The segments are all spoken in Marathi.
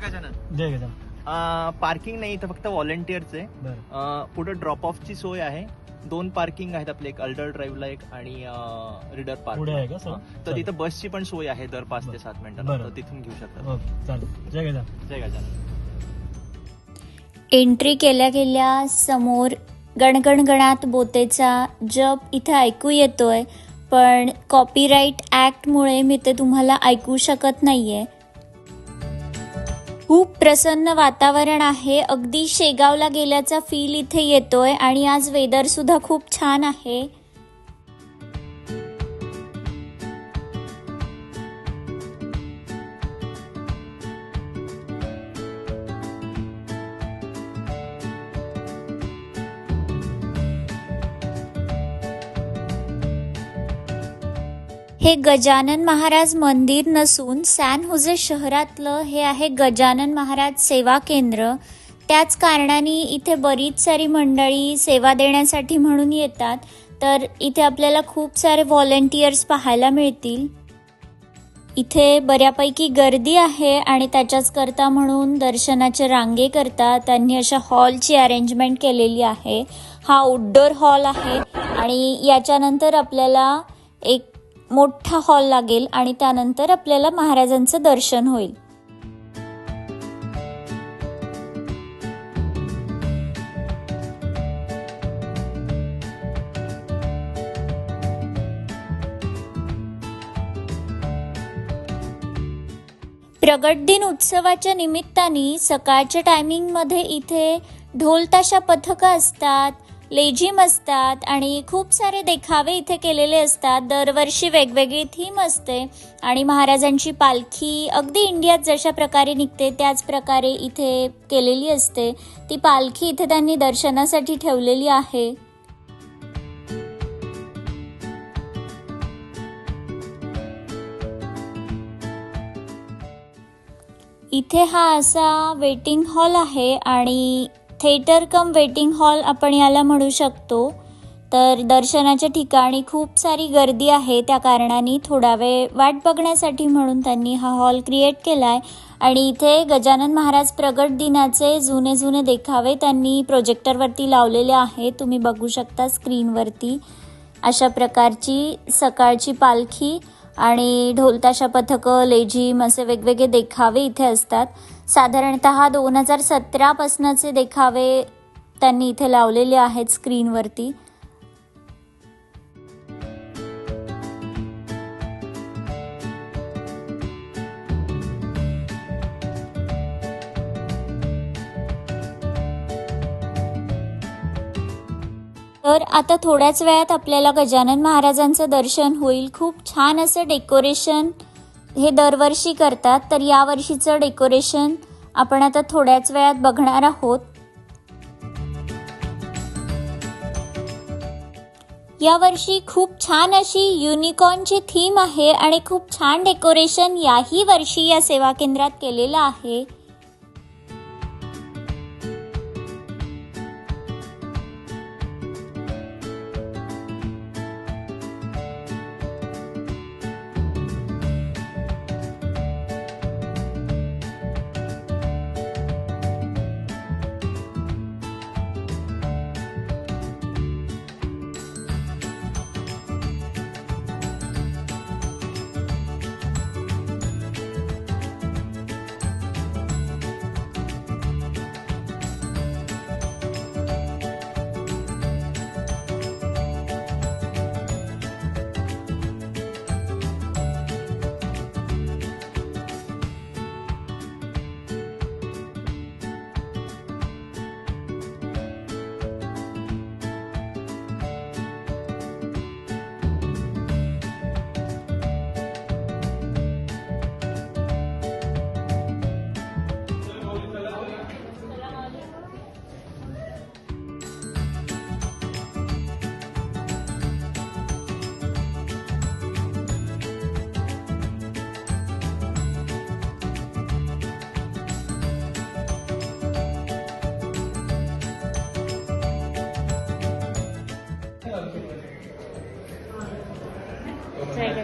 गजानन जय गजानन. पार्किंग नाही इथं फक्त व्हॉलेंटियरच आहे. बरं. अं, पुढे ड्रॉप ऑफची सोय आहे. दोन पार्किंग आहेत आपले एक अल्डर ड्राईव्हला एक आणि रिडर पार्क पुढे आहे का सर? तर तिथं बसची पण सोय आहे दर पाच ते. सात मिनिटात बरं. तर तिथून घेऊ शकतात ओके चालेल. जय गजानन. जय गजानन. एंट्री केल्या गेल्या समोर गणगणगणात बोतेचा जप इथे ऐकू येतोय पण कॉपीराईट ॲक्टमुळे मी ते तुम्हाला ऐकू शकत नाहीये. खूप प्रसन्न वातावरण आहे. अगदी शेगावला गेल्याचा फील इथे येतोय आणि आज वेदर सुद्धा खूप छान आहे. हे गजानन महाराज मंदिर नसून सॅन हुजे शहरातलं हे आहे गजानन महाराज सेवा केंद्र. त्याच कारणाने इथे बरीच सारी मंडळी सेवा देण्यासाठी म्हणून येतात. तर इथे आपल्याला खूप सारे व्हॉलेंटियर्स पाहायला मिळतील. इथे बऱ्यापैकी गर्दी आहे आणि त्याच्याच करता म्हणून दर्शनाचे रांगे करता त्यांनी अशा हॉलची अरेंजमेंट केलेली आहे. हा आउटडोर हॉल आहे आणि याच्यानंतर आपल्याला एक मोठा हॉल लागेल आणि त्यानंतर आपल्याला महाराजांचं दर्शन होईल. प्रगट दिन उत्सवाच्या निमित्ताने सकाळच्या टायमिंगमध्ये इथे ढोलताशा पथकं असतात लेझिम असतात आणि खूप सारे देखावे इथे केलेले असतात. दरवर्षी वेगवेगळी थीम असते आणि महाराजांची पालखी अगदी इंडियात जशा प्रकारे निघते त्याच प्रकारे इथे केलेली असते. ती पालखी इथे त्यांनी दर्शनासाठी ठेवलेली आहे. इथे हा असा वेटिंग हॉल आहे आणि थिएटर कम वेटिंग हॉल आपण याला म्हणू शकतो. तर दर्शनाच्या ठिकाणी खूप सारी गर्दी आहे त्या कारणाने थोडा वेळ वाट बघण्यासाठी म्हणून त्यांनी हा हॉल क्रिएट केला आहे आणि इथे गजानन महाराज प्रगट दिनाचे जुने जुने देखावे त्यांनी प्रोजेक्टरवरती लावलेले आहे तुम्ही बघू शकता स्क्रीनवरती अशा प्रकारची सकाळची पालखी आणि ढोलताशा पथकं लेझिम असे वेगवेगळे देखावे इथे असतात. साधारणत दोन हजार सतरापासनाचे देखावे त्यांनी इथे लावलेले आहेत स्क्रीनवरती. तर आता थोड्याच वेळात आपल्याला गजानन महाराजांचं दर्शन होईल. खूप छान असं डेकोरेशन हे दरवर्षी करतात तर यावर्षीचं डेकोरेशन आपण आता थोड्याच वेळात बघणार आहोत. यावर्षी खूप छान अशी युनिकॉर्नची थीम आहे आणि खूप छान डेकोरेशन याही वर्षी या सेवा केंद्रात केलेलं आहे.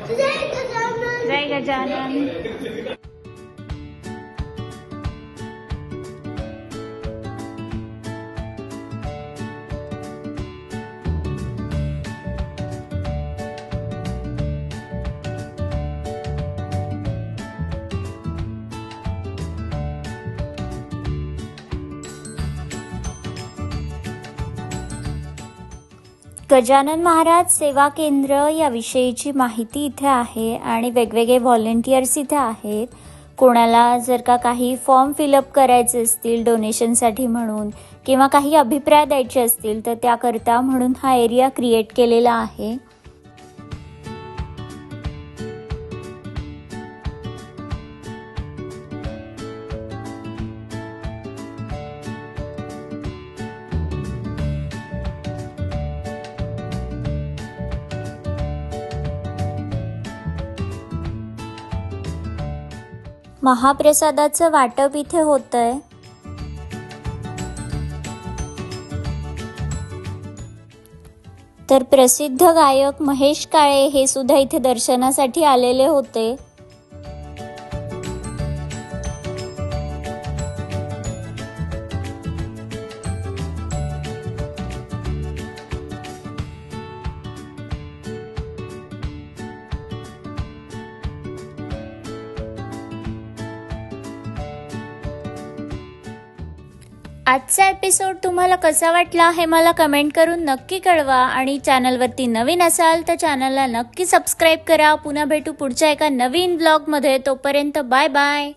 जय गजानन. गजानन महाराज सेवा केंद्र याविषयीची माहिती इथे आहे आणि वेगवेगळे व्हॉलेंटियर्स इथे आहेत. कोणाला जर का काही फॉर्म फिलअप करायचे असतील डोनेशनसाठी म्हणून किंवा काही अभिप्राय द्यायचे असतील तर त्याकरता म्हणून हा एरिया क्रिएट केलेला आहे. महाप्रसादाचं वाटप इथे होतंय. तर प्रसिद्ध गायक महेश काळे हे सुद्धा इथे दर्शनासाठी आलेले होते. आजचा एपिसोड तुम्हाला कसा वाटला हे मला कमेंट करून नक्की कळवा आणि चॅनलवरती नवीन असाल तर चॅनलला नक्की सबस्क्राईब करा. पुन्हा भेटू पुढच्या एका नवीन ब्लॉगमध्ये तोपर्यंत बाय बाय